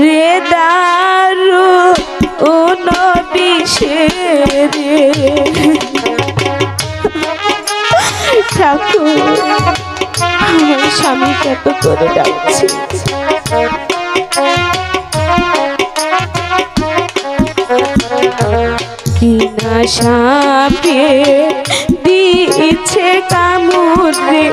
রে দারু ও স্বামী কত করে ডাকছে। কি সাপে দিচ্ছে কামড়ে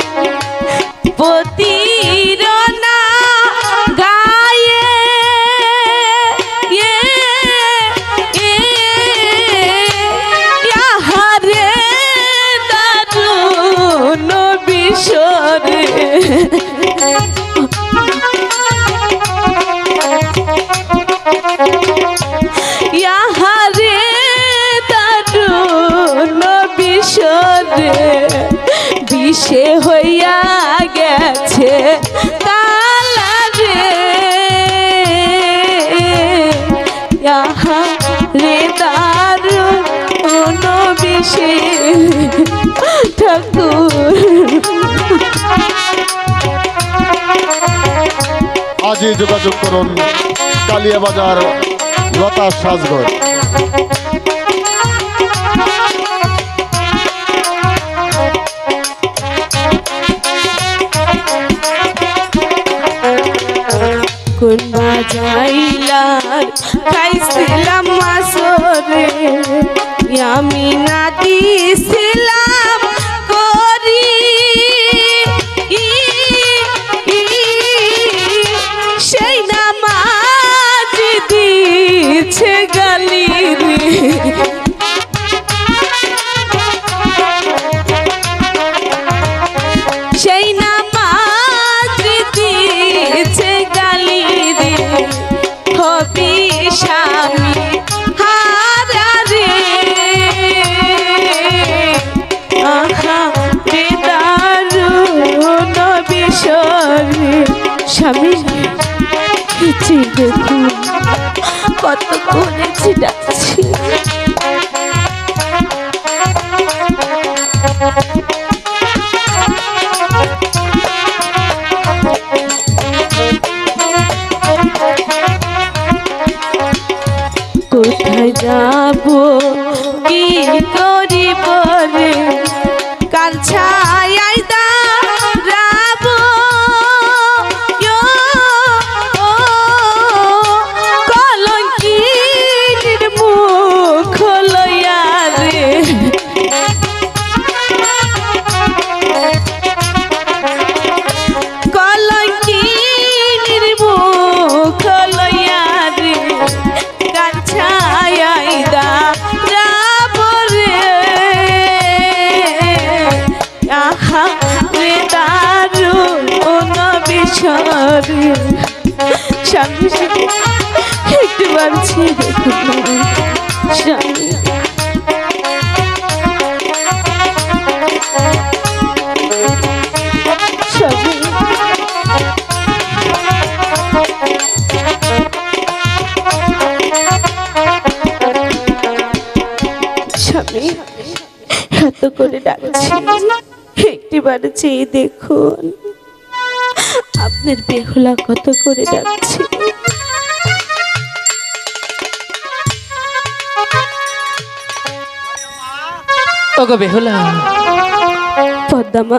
বিষে ঠাকুর। আজই যোগাযোগ করুন কালিয়াবাজার লতা সাজগর কোন বাজাইলার খাইছিলাম মাসরে আমি না দিছিলাম করি। সেই নামাজ দিছে গালি রে স্বামী। কিছু দেখুন কত ডাকছি। কোথায় যাব? রে দারু অন বিষরে স্বামী একটু বাড়ছি স্বামী স্বামী এত করে ডাকছি। একটিবার চেয়ে দেখুন। আপনার বেহুলা কত করে যাচ্ছে ওগো বেহুলা। পদ্মামা